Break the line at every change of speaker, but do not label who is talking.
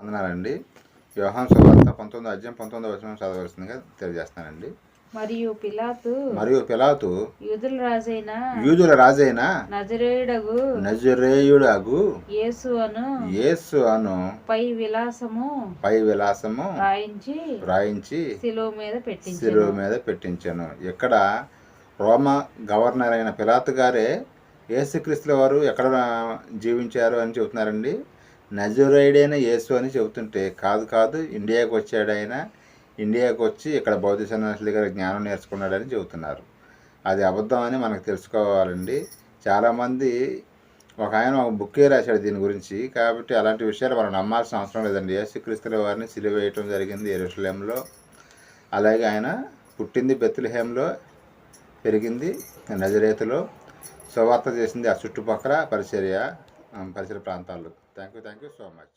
అందనాలండి వ్యవహారం సువార్త పంతొమ్మిది అధ్యాయం పంతొమ్మిది వచ్చిన చదవలసిందిగా తెలియజేస్తానండి
మరియు పిలాతు
మరియు పిలాతు
యూదుల రాజైన
యూదుల రాజైన
నజరేయుడగు
నజరేయుడగు
యేసు అను
యేసు అను
పై విలాసము
పై విలాసము
రాయించి
రాయించి
శిలువ మీద పెట్టించారు
శిలువ మీద పెట్టించాను. ఇక్కడ రోమా గవర్నర్ అయిన పిలాతు గారే యేసుక్రీస్తుల వారు ఎక్కడ జీవించారు అని చెబుతున్నారండి? నజరేయుడైన యేసు అని చెబుతుంటే కాదు కాదు ఇండియాకు వచ్చాడు ఆయన. ఇండియాకు వచ్చి ఇక్కడ బౌద్ధ సన్యాసుల దగ్గర జ్ఞానం నేర్చుకున్నాడని చెబుతున్నారు. అది అబద్ధం అని మనకు తెలుసుకోవాలండి. చాలామంది ఒక ఆయన ఒక బుక్కే రాశాడు దీని గురించి. కాబట్టి అలాంటి విషయాలు మనం నమ్మాల్సిన అవసరం లేదండి. యేసుక్రీస్తుల వారిని సిలివేయటం జరిగింది ఎరుసలేంలో. అలాగే ఆయన పుట్టింది బెత్తులహేంలో పెరిగింది నజరేతలో. సువార్త చేసింది ఆ చుట్టుపక్కల పరిచర్య. పరిసర ప్రాంతాల్లో. Thank you thank you so much